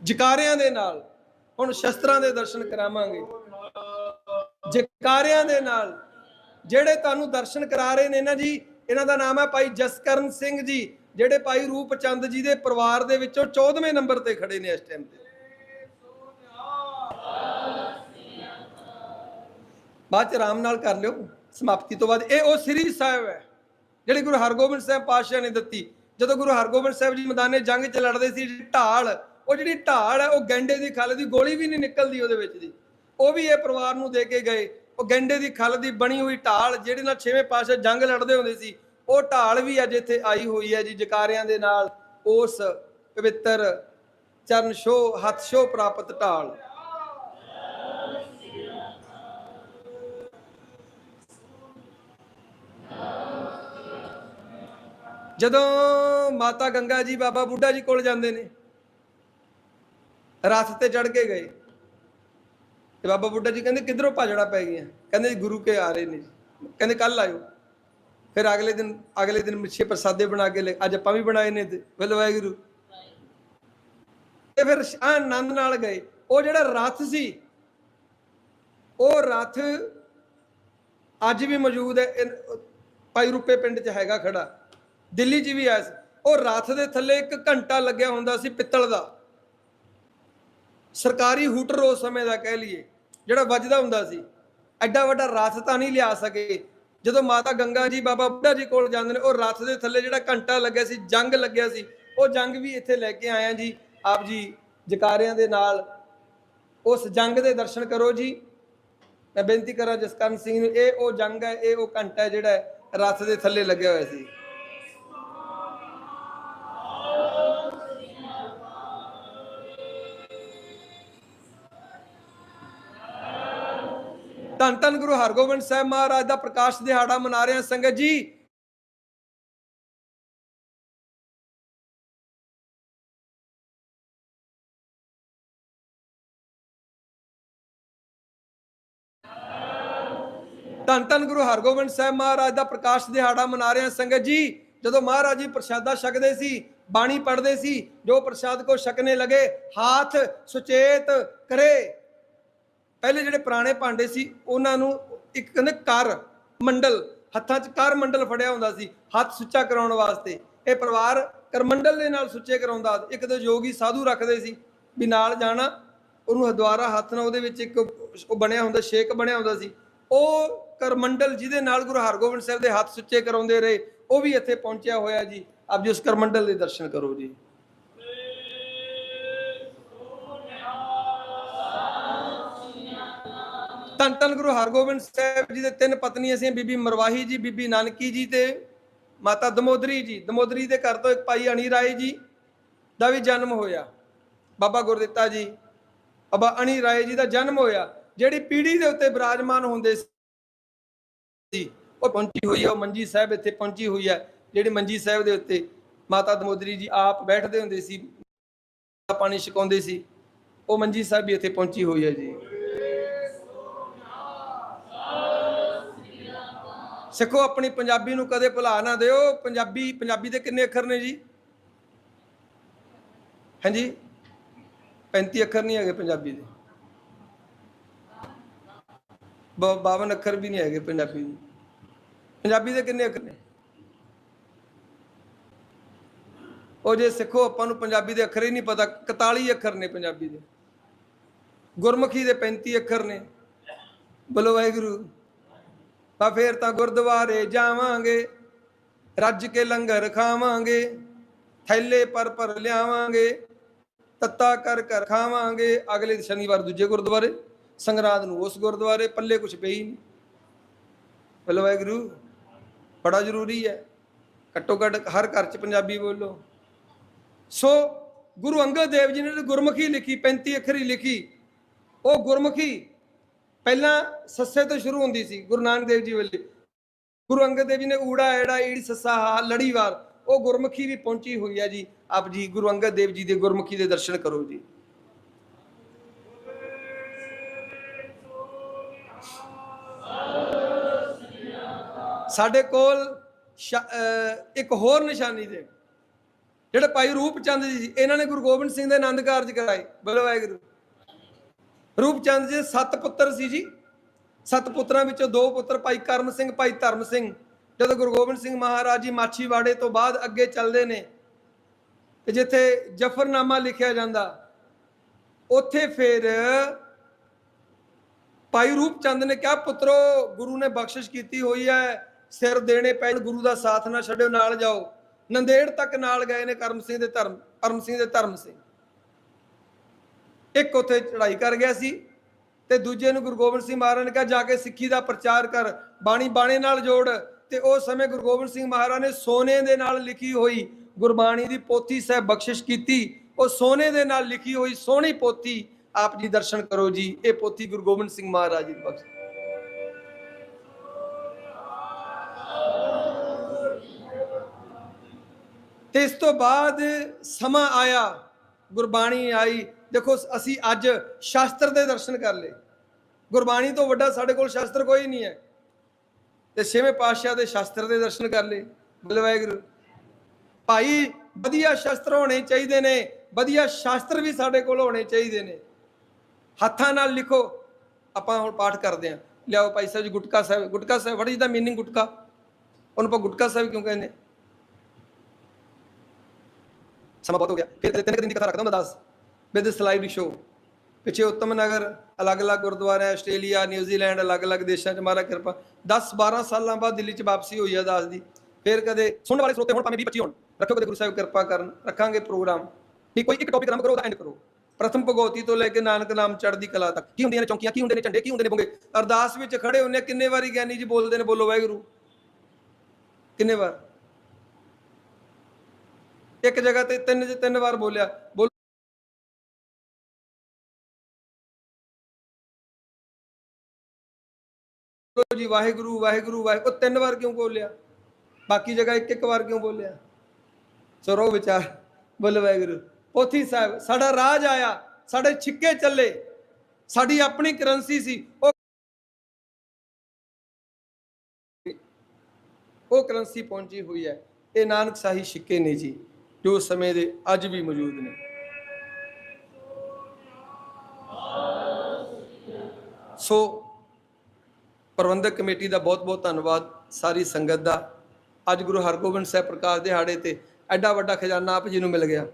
ਜਕਾਰਿਆਂ ਦੇ ਨਾਲ, ਹੁਣ ਸ਼ਸਤਰਾਂ ਦੇ ਦਰਸ਼ਨ ਕਰਾਵਾਂਗੇ। ਜਕਾਰਿਆਂ ਦੇ ਨਾਲ, ਜਿਹੜੇ ਤੁਹਾਨੂੰ ਦਰਸ਼ਨ ਕਰਾ ਰਹੇ ਨੇ ਨਾ ਜੀ, ਇਹਨਾਂ ਦਾ ਨਾਮ ਹੈ ਭਾਈ ਜਸਕਰਨ ਸਿੰਘ ਜੀ, ਜਿਹੜੇ ਭਾਈ ਰੂਪ ਜੀ ਦੇ ਪਰਿਵਾਰ ਦੇ ਵਿੱਚੋਂ 14ਵੇਂ ਨੰਬਰ ਤੇ ਖੜੇ ਨੇ ਇਸ ਟਾਈਮ ਤੇ। ਬਾਅਦ ਚ ਆਰਾਮ ਨਾਲ ਕਰ ਲਿਓ, ਸਮਾਪਤੀ ਤੋਂ ਬਾਅਦ। ਇਹ ਉਹ ਸ੍ਰੀ ਸਾਹਿਬ ਹੈ, ਜਿਹੜੀ ਗੁਰੂ ਹਰਗੋਬਿੰਦ ਸਾਹਿਬ ਪਾਤਸ਼ਾਹ ਨੇ ਦਿੱਤੀ। ਜਦੋਂ ਗੁਰੂ ਹਰਗੋਬਿੰਦ ਸਾਹਿਬ ਜੀ ਮੈਦਾਨੇ ਜੰਗ 'ਚ ਲੜਦੇ ਸੀ, ਢਾਲ ਉਹ ਜਿਹੜੀ ਢਾਲ ਹੈ, ਉਹ ਗੈਂਡੇ ਦੀ ਖਲ ਦੀ ਗੋਲੀ ਵੀ ਨਹੀਂ ਨਿਕਲਦੀ ਉਹਦੇ ਵਿੱਚ ਦੀ। ਉਹ ਵੀ ਇਹ ਪਰਿਵਾਰ ਨੂੰ ਦੇ ਕੇ ਗਏ। ਉਹ ਗੈਂਡੇ ਦੀ ਖਲ ਦੀ ਬਣੀ ਹੋਈ ਢਾਲ ਜਿਹੜੇ ਨਾਲ ਛੇਵੇਂ ਪਾਤਸ਼ਾਹ ਜੰਗ ਲੜਦੇ ਹੁੰਦੇ ਸੀ, ਉਹ ਢਾਲ ਵੀ ਅੱਜ ਇੱਥੇ ਆਈ ਹੋਈ ਹੈ ਜੀ ਜਕਾਰਿਆਂ ਦੇ ਨਾਲ। ਉਸ ਪਵਿੱਤਰ ਚਰਨ ਛੋਹ, ਹੱਥ ਛੋਹ ਪ੍ਰਾਪਤ ਢਾਲ। ਜਦੋਂ ਮਾਤਾ ਗੰਗਾ ਜੀ ਬਾਬਾ ਬੁੱਢਾ ਜੀ ਕੋਲ ਜਾਂਦੇ ਨੇ ਰਥ ਤੇ ਚੜ ਕੇ ਗਏ। ਤੇ ਬਾਬਾ ਬੁੱਢਾ ਜੀ ਕਹਿੰਦੇ, ਕਿੱਧਰੋਂ ਭਾਜੜਾ ਪੈ ਗਈਆਂ? ਕਹਿੰਦੇ ਗੁਰੂ ਕੇ ਆ ਰਹੇ ਨੇ ਕਹਿੰਦੇ ਕੱਲ ਆਇਓ। ਫਿਰ ਅਗਲੇ ਦਿਨ ਅਗਲੇ ਦਿਨ ਮਿੱਠੇ ਪ੍ਰਸਾਦੇ ਬਣਾ ਕੇ ਲੈ, ਅੱਜ ਆਪਾਂ ਵੀ ਬਣਾਏ ਨੇ ਤੇ ਵਾਹਿਗੁਰੂ। ਤੇ ਫਿਰ ਆਨੰਦ ਨਾਲ ਗਏ। ਉਹ ਜਿਹੜਾ ਰਥ ਸੀ, ਉਹ ਰਥ ਅੱਜ ਵੀ ਮੌਜੂਦ ਹੈ। ਭਾਈ ਰੂਪੇ ਪਿੰਡ 'ਚ ਹੈਗਾ ਖੜਾ। ਦਿੱਲੀ 'ਚ ਵੀ ਐ ਉਹ ਰਥ ਦੇ ਥੱਲੇ ਇੱਕ ਘੰਟਾ ਲੱਗਿਆ ਹੁੰਦਾ ਸੀ ਪਿੱਤਲ ਦਾ। ਸਰਕਾਰੀ ਹੂਟਰ ਉਸ ਸਮੇਂ ਦਾ ਕਹਿ ਲਈਏ, ਜਿਹੜਾ ਵੱਜਦਾ ਹੁੰਦਾ ਸੀ। ਐਡਾ ਵੱਡਾ ਰਥ ਤਾਂ ਨਹੀਂ ਲਿਆ ਸਕੇ। ਜਦੋਂ ਮਾਤਾ ਗੰਗਾ ਜੀ, ਬਾਬਾ ਬੁੱਢਾ ਜੀ ਕੋਲ ਜਾਂਦੇ ਨੇ, ਉਹ ਰਥ ਦੇ ਥੱਲੇ ਜਿਹੜਾ ਘੰਟਾ ਲੱਗਿਆ ਸੀ, ਜੰਗ ਲੱਗਿਆ ਸੀ, ਉਹ ਜੰਗ ਵੀ ਇੱਥੇ ਲੈ ਕੇ ਆਇਆ ਜੀ। ਆਪ ਜੀ ਜਕਾਰਿਆਂ ਦੇ ਨਾਲ ਉਸ ਜੰਗ ਦੇ ਦਰਸ਼ਨ ਕਰੋ ਜੀ। ਮੈਂ ਬੇਨਤੀ ਕਰਾਂ ਜਸਕਰਨ ਸਿੰਘ ਨੂੰ, ਇਹ ਉਹ ਜੰਗ ਹੈ, ਇਹ ਉਹ ਘੰਟਾ ਜਿਹੜਾ ਹੈ ਰਥ ਦੇ ਥੱਲੇ ਲੱਗਿਆ ਹੋਇਆ ਸੀ। ਧੰਨ ਧੰਨ ਗੁਰੂ ਹਰਗੋਬਿੰਦ ਸਾਹਿਬ ਮਹਾਰਾਜ ਦਾ ਪ੍ਰਕਾਸ਼ ਦਿਹਾੜਾ ਮਨਾ ਰਹੇ ਹਾਂ ਸੰਗਤ ਜੀ। ਧੰਨ ਧੰਨ ਗੁਰੂ ਹਰਗੋਬਿੰਦ ਸਾਹਿਬ ਮਹਾਰਾਜ ਦਾ ਪ੍ਰਕਾਸ਼ ਦਿਹਾੜਾ ਮਨਾ ਰਹੇ ਹਾਂ ਸੰਗਤ ਜੀ। ਜਦੋਂ ਮਹਾਰਾਜ ਜੀ ਪ੍ਰਸ਼ਾਦਾ ਛਕਦੇ ਸੀ, ਬਾਣੀ ਪੜ੍ਹਦੇ ਸੀ, ਜੋ ਪ੍ਰਸ਼ਾਦ ਕੋ ਛਕਨੇ ਲਗੇ, ਹਾਥ ਸੁਚੇਤ ਕਰੇ। ਪਹਿਲੇ ਜਿਹੜੇ ਪੁਰਾਣੇ ਭਾਂਡੇ ਸੀ, ਉਹਨਾਂ ਨੂੰ ਇੱਕ ਕਹਿੰਦੇ ਕਰ ਮੰਡਲ, ਹੱਥਾਂ 'ਚ ਕਰ ਮੰਡਲ ਫੜਿਆ ਹੁੰਦਾ ਸੀ, ਹੱਥ ਸੁੱਚਾ ਕਰਾਉਣ ਵਾਸਤੇ। ਇਹ ਪਰਿਵਾਰ ਕਰਮੰਡਲ ਦੇ ਨਾਲ ਸੁੱਚੇ ਕਰਾਉਂਦਾ। ਇੱਕ ਤਾਂ ਯੋਗੀ ਸਾਧੂ ਰੱਖਦੇ ਸੀ, ਵੀ ਨਾਲ ਜਾਣਾ, ਉਹਨੂੰ ਦੁਆਰਾ ਹੱਥ ਨਾਲ ਉਹਦੇ ਵਿੱਚ ਇੱਕ ਉਹ ਬਣਿਆ ਹੁੰਦਾ ਸ਼ੇਕ ਬਣਿਆ ਹੁੰਦਾ ਸੀ। ਉਹ ਕਰਮੰਡਲ ਜਿਹਦੇ ਨਾਲ ਗੁਰੂ ਹਰਗੋਬਿੰਦ ਸਾਹਿਬ ਦੇ ਹੱਥ ਸੁੱਚੇ ਕਰਾਉਂਦੇ ਰਹੇ, ਉਹ ਵੀ ਇੱਥੇ ਪਹੁੰਚਿਆ ਹੋਇਆ ਜੀ। ਆਪ ਜੀ ਉਸ ਕਰਮੰਡਲ ਦੇ ਦਰਸ਼ਨ ਕਰੋ ਜੀ। ਧੰਨ ਧੰਨ ਗੁਰੂ ਹਰਗੋਬਿੰਦ ਸਾਹਿਬ ਜੀ ਦੇ ਤਿੰਨ ਪਤਨੀਆਂ ਸੀ ਬੀਬੀ ਮਰਵਾਹੀ ਜੀ, ਬੀਬੀ ਨਾਨਕੀ ਜੀ ਤੇ ਮਾਤਾ ਦਮੋਦਰੀ ਜੀ। ਦਮੋਦਰੀ ਦੇ ਘਰ ਤੋਂ ਇੱਕ ਭਾਈ ਅਣੀ ਰਾਏ ਜੀ ਦਾ ਵੀ ਜਨਮ ਹੋਇਆ। ਬਾਬਾ ਗੁਰਦਿੱਤਾ ਜੀ, ਬਾਬਾ ਅਣੀ ਰਾਏ ਜੀ ਦਾ ਜਨਮ ਹੋਇਆ। ਜਿਹੜੀ ਪੀੜੀ ਦੇ ਉੱਤੇ ਬਿਰਾਜਮਾਨ ਹੁੰਦੇ ਸੀ, ਉਹ ਪਹੁੰਚੀ ਹੋਈ ਹੈ। ਉਹ ਮੰਜੀ ਸਾਹਿਬ ਇੱਥੇ ਪਹੁੰਚੀ ਹੋਈ ਹੈ। ਜਿਹੜੀ ਮੰਜੀ ਸਾਹਿਬ ਦੇ ਉੱਤੇ ਮਾਤਾ ਦਮੋਦਰੀ ਜੀ ਆਪ ਬੈਠਦੇ ਹੁੰਦੇ ਸੀ, ਪਾਣੀ ਛਕਾਉਂਦੇ ਸੀ, ਉਹ ਮੰਜੀ ਸਾਹਿਬ ਵੀ ਇੱਥੇ ਪਹੁੰਚੀ ਹੋਈ ਹੈ ਜੀ। ਸਿੱਖੋ ਆਪਣੀ ਪੰਜਾਬੀ ਨੂੰ ਕਦੇ ਭੁਲਾ ਨਾ ਦਿਓ। ਪੰਜਾਬੀ ਪੰਜਾਬੀ ਦੇ ਕਿੰਨੇ ਅੱਖਰ ਨੇ ਜੀ? ਹਾਂਜੀ? 35 ਅੱਖਰ ਨਹੀਂ ਹੈਗੇ ਪੰਜਾਬੀ ਦੇ। ਬ- 52 ਅੱਖਰ ਵੀ ਨਹੀਂ ਹੈਗੇ ਪੰਜਾਬੀ ਦੇ। ਪੰਜਾਬੀ ਦੇ ਕਿੰਨੇ ਅੱਖਰ ਨੇ? ਉਹ ਜੇ ਸਿੱਖੋ, ਆਪਾਂ ਨੂੰ ਪੰਜਾਬੀ ਦੇ ਅੱਖਰ ਹੀ ਨਹੀਂ ਪਤਾ। 41 ਅੱਖਰ ਨੇ ਪੰਜਾਬੀ ਦੇ। ਗੁਰਮੁਖੀ ਦੇ 35 ਅੱਖਰ ਨੇ। ਬੋਲੋ ਵਾਹਿਗੁਰੂ। ਤਾਂ ਫੇਰ ਤਾਂ ਗੁਰਦੁਆਰੇ ਜਾਵਾਂਗੇ, ਰੱਜ ਕੇ ਲੰਗਰ ਖਾਵਾਂਗੇ, ਥੈਲੇ ਪਰ ਪਰ ਲਿਆਵਾਂਗੇ, ਤੱਤਾ ਕਰ ਕਰ ਖਾਵਾਂਗੇ। ਅਗਲੇ ਸ਼ਨੀਵਾਰ ਦੂਜੇ ਗੁਰਦੁਆਰੇ, ਸੰਗਰਾਦ ਨੂੰ ਉਸ ਗੁਰਦੁਆਰੇ, ਪੱਲੇ ਕੁਛ ਪਈ ਨਹੀਂ ਬੋਲੋ ਵਾਹਿਗੁਰੂ, ਬੜਾ ਜ਼ਰੂਰੀ ਹੈ। ਘੱਟੋ ਘੱਟ ਹਰ ਘਰ 'ਚ ਪੰਜਾਬੀ ਬੋਲੋ। ਸੋ ਗੁਰੂ ਅੰਗਦ ਦੇਵ ਜੀ ਨੇ ਗੁਰਮੁਖੀ ਲਿਖੀ 35 ਅੱਖਰੀ ਲਿਖੀ, ਉਹ ਗੁਰਮੁਖੀ ਪਹਿਲਾਂ ਸੱਸੇ ਤੋਂ ਸ਼ੁਰੂ ਹੁੰਦੀ ਸੀ ਗੁਰੂ ਨਾਨਕ ਦੇਵ ਜੀ ਵੇਲੇ। ਗੁਰੂ ਅੰਗਦ ਦੇਵ ਜੀ ਨੇ ਊੜਾ, ਐੜਾ, ਈੜੀ, ਸੱਸਾ, ਹਾ, ਲੜੀਵਾਰ, ਉਹ ਗੁਰਮੁਖੀ ਵੀ ਪਹੁੰਚੀ ਹੋਈ ਹੈ ਜੀ। ਆਪ ਜੀ ਗੁਰੂ ਅੰਗਦ ਦੇਵ ਜੀ ਦੇ ਗੁਰਮੁਖੀ ਦੇ ਦਰਸ਼ਨ ਕਰੋ ਜੀ। ਸਾਡੇ ਕੋਲ ਇੱਕ ਹੋਰ ਨਿਸ਼ਾਨੀ ਦੇ ਜਿਹੜੇ ਭਾਈ ਰੂਪ ਚੰਦ ਜੀ ਇਹਨਾਂ ਨੇ ਗੁਰੂ ਗੋਬਿੰਦ ਸਿੰਘ ਦੇ ਆਨੰਦ ਕਾਰਜ ਕਰਾਏ। ਬਲੋ ਵਾਹਿਗੁਰੂ। ਰੂਪਚੰਦ ਜੀ ਸੱਤ ਪੁੱਤਰ ਸੀ ਜੀ। ਸੱਤ ਪੁੱਤਰਾਂ ਵਿੱਚੋਂ ਦੋ ਪੁੱਤਰ ਭਾਈ ਕਰਮ ਸਿੰਘ, ਭਾਈ ਧਰਮ ਸਿੰਘ। ਜਦੋਂ ਗੁਰੂ ਗੋਬਿੰਦ ਸਿੰਘ ਮਹਾਰਾਜ ਜੀ ਮਾਛੀਵਾੜੇ ਤੋਂ ਬਾਅਦ ਅੱਗੇ ਚੱਲਦੇ ਨੇ, ਤੇ ਜਿੱਥੇ ਜਫਰਨਾਮਾ ਲਿਖਿਆ ਜਾਂਦਾ, ਉੱਥੇ ਫਿਰ ਭਾਈ ਰੂਪਚੰਦ ਨੇ ਕਿਹਾ, ਪੁੱਤਰੋ, ਗੁਰੂ ਨੇ ਬਖਸ਼ਿਸ਼ ਕੀਤੀ ਹੋਈ ਹੈ, ਸਿਰ ਦੇਣੇ ਪੈਣ, ਗੁਰੂ ਦਾ ਸਾਥ ਨਾ ਛੱਡਿਓ, ਨਾਲ ਜਾਓ। ਨੰਦੇੜ ਤੱਕ ਨਾਲ ਗਏ ਨੇ ਕਰਮ ਸਿੰਘ ਦੇ ਧਰਮ, ਕਰਮ ਸਿੰਘ ਦੇ ਧਰਮ ਸਿੰਘ। ਇੱਕ ਉੱਥੇ ਚੜ੍ਹਾਈ ਕਰ ਗਿਆ ਸੀ ਤੇ ਦੂਜੇ ਨੂੰ ਗੁਰੂ ਗੋਬਿੰਦ ਸਿੰਘ ਮਹਾਰਾਜ ਨੇ ਕਿਹਾ, ਜਾ ਕੇ ਸਿੱਖੀ ਦਾ ਪ੍ਰਚਾਰ ਕਰ, ਬਾਣੀ ਬਾਣੇ ਨਾਲ ਜੋੜ। ਤੇ ਉਹ ਸਮੇਂ ਗੁਰੂ ਗੋਬਿੰਦ ਸਿੰਘ ਮਹਾਰਾਜ ਨੇ ਸੋਨੇ ਦੇ ਨਾਲ ਲਿਖੀ ਹੋਈ ਗੁਰਬਾਣੀ ਦੀ ਪੋਥੀ ਸਾਹਿਬ ਬਖਸ਼ਿਸ਼ ਕੀਤੀ। ਉਹ ਸੋਨੇ ਦੇ ਨਾਲ ਲਿਖੀ ਹੋਈ ਸੋਹਣੀ ਪੋਥੀ ਆਪ ਜੀ ਦਰਸ਼ਨ ਕਰੋ ਜੀ। ਇਹ ਪੋਥੀ ਗੁਰੂ ਗੋਬਿੰਦ ਸਿੰਘ ਮਹਾਰਾਜ ਜੀ ਦੀ ਬਖਸ਼ ਤੇ ਇਸ ਤੋਂ ਬਾਅਦ ਸਮਾਂ ਆਇਆ, ਗੁਰਬਾਣੀ ਆਈ। ਦੇਖੋ, ਅਸੀਂ ਅੱਜ ਸ਼ਾਸਤਰ ਦੇ ਦਰਸ਼ਨ ਕਰ ਲਏ। ਗੁਰਬਾਣੀ ਤੋਂ ਵੱਡਾ ਸਾਡੇ ਕੋਲ ਸ਼ਾਸਤਰ ਕੋਈ ਨਹੀਂ ਹੈ। ਤੇ ਛੇਵੇਂ ਪਾਤਸ਼ਾਹ ਦੇ ਸ਼ਾਸਤਰ ਦੇ ਦਰਸ਼ਨ ਕਰ ਲਏ, ਬੋਲੇ ਵਾਹਿਗੁਰੂ। ਭਾਈ, ਵਧੀਆ ਸ਼ਾਸਤਰ ਹੋਣੇ ਚਾਹੀਦੇ ਨੇ, ਵਧੀਆ ਸ਼ਾਸਤਰ ਵੀ ਸਾਡੇ ਕੋਲ ਹੋਣੇ ਚਾਹੀਦੇ ਨੇ। ਹੱਥਾਂ ਨਾਲ ਲਿਖੋ, ਆਪਾਂ ਹੁਣ ਪਾਠ ਕਰਦੇ ਹਾਂ। ਲਿਆਓ Bhai Sahib ji, Gutka Sahib Gutka Sahib what is the meaning ਗੁਟਕਾ? ਉਹਨੂੰ ਆਪਾਂ ਗੁਟਕਾ ਸਾਹਿਬ ਕਿਉਂ ਕਹਿੰਦੇ? ਸਮਾਂ ਬਹੁਤ ਹੋ ਗਿਆ। ਫਿਰ ਤਿੰਨ ਦਿਨ ਦੀ ਕਥਾ ਰੱਖਦਾ ਹੁੰਦਾ ਦੱਸ। With slide show. ਪਿੱਛੇ ਉੱਤਮ ਨਗਰ, ਅਲੱਗ-ਅਲੱਗ ਗੁਰਦੁਆਰੇ ਆਸਟ੍ਰੇਲੀਆ, ਨਿਊਜ਼ੀਲੈਂਡ, ਅਲੱਗ-ਅਲੱਗ ਦੇਸ਼ਾਂ 'ਚ ਮਾਰਾ ਕਿਰਪਾ। 10 12 ਸਾਲਾਂ ਬਾਅਦ ਦਿੱਲੀ 'ਚ ਵਾਪਸੀ ਹੋਈ ਆ ਦਾਸ ਦੀ। ਫਿਰ ਕਦੇ ਸੁਣਨ ਵਾਲੇ ਸਰੋਤੇ ਹੁਣ ਭਾਵੇਂ 20 25 ਹੋਣ, ਰੱਖੋ ਕਦੇ ਗੁਰੂ ਸਾਹਿਬ ਕਿਰਪਾ ਕਰਨ, ਰੱਖਾਂਗੇ ਪ੍ਰੋਗਰਾਮ। ਵੀ ਕੋਈ ਇੱਕ ਟੌਪਿਕ ਆਰੰਭ ਕਰੋ, ਉਹਦਾ ਐਂਡ ਕਰੋ। ਪ੍ਰਥਮ ਭਗਵਤੀ ਤੋਂ ਲੈ ਕੇ ਨਾਨਕ ਨਾਮ ਚੜ੍ਹਦੀ ਕਲਾ ਤੱਕ। ਕੀ ਹੁੰਦੀਆਂ ਨੇ ਚੌਂਕੀਆਂ, ਕੀ ਹੁੰਦੇ ਨੇ ਝੰਡੇ, ਕੀ ਹੁੰਦੇ ਨੇ ਬੁੰਗੇ? ਅਰਦਾਸ ਵਿੱਚ ਖੜੇ ਹੁੰਨੇ ਕਿੰਨੇ ਵਾਰੀ ਗਿਆਨੀ ਜੀ ਬੋਲਦੇ ਨੇ, ਬੋਲੋ ਵਾਹਿਗੁਰੂ। ਕਿੰਨੇ ਵਾਰ? ਇੱਕ ਜਗ੍ਹਾ ਤੇ ਤਿੰਨ ਤਿੰਨ ਵਾਰ ਬੋਲਿਆ। ਬੋਲੋ ਜੀ, ਵਾਹਿਗੁਰੂ ਵਾਹਿਗੁਰੂ ਵਾਹਿਗੁਰੂ ਤਿੰਨ ਵਾਰ ਕਿਉਂ ਬੋਲਿਆ? ਬਾਕੀ ਜਗ੍ਹਾ ਇੱਕ ਇੱਕ ਵਾਰ ਕਿਉਂ ਬੋਲਿਆ? ਸੋ ਰੋ ਵਿਚਾਰ ਬੋਲ ਵਾਹਿਗੁਰੂ। ਪੋਥੀ ਸਾਹਿਬ, ਸਾਡਾ ਰਾਜ ਆਇਆ, ਸਾਡੇ ਛਿੱਕੇ ਚੱਲੇ, ਸਾਡੀ ਆਪਣੀ ਕਰੰਸੀ ਸੀ, ਉਹ ਉਹ ਕਰੰਸੀ ਪਹੁੰਚੀ ਹੋਈ ਹੈ। ਇਹ ਨਾਨਕ ਸਾਹੀ ਛਿੱਕੇ ਨੇ ਜੀ, ਜੋ ਸਮੇਂ ਦੇ ਅੱਜ ਵੀ ਮੌਜੂਦ ਨੇ। ਸੋ ਪ੍ਰਬੰਧਕ ਕਮੇਟੀ ਦਾ ਬਹੁਤ-ਬਹੁਤ ਧੰਨਵਾਦ ਸਾਰੀ ਸੰਗਤ ਦਾ। ਅੱਜ ਗੁਰੂ ਹਰਗੋਬਿੰਦ ਸਾਹਿਬ ਪ੍ਰਕਾਸ਼ ਦਿਹਾੜੇ ਤੇ ਐਡਾ ਵੱਡਾ ਖਜ਼ਾਨਾ ਆਪ ਜੀ ਨੂੰ ਮਿਲ ਗਿਆ।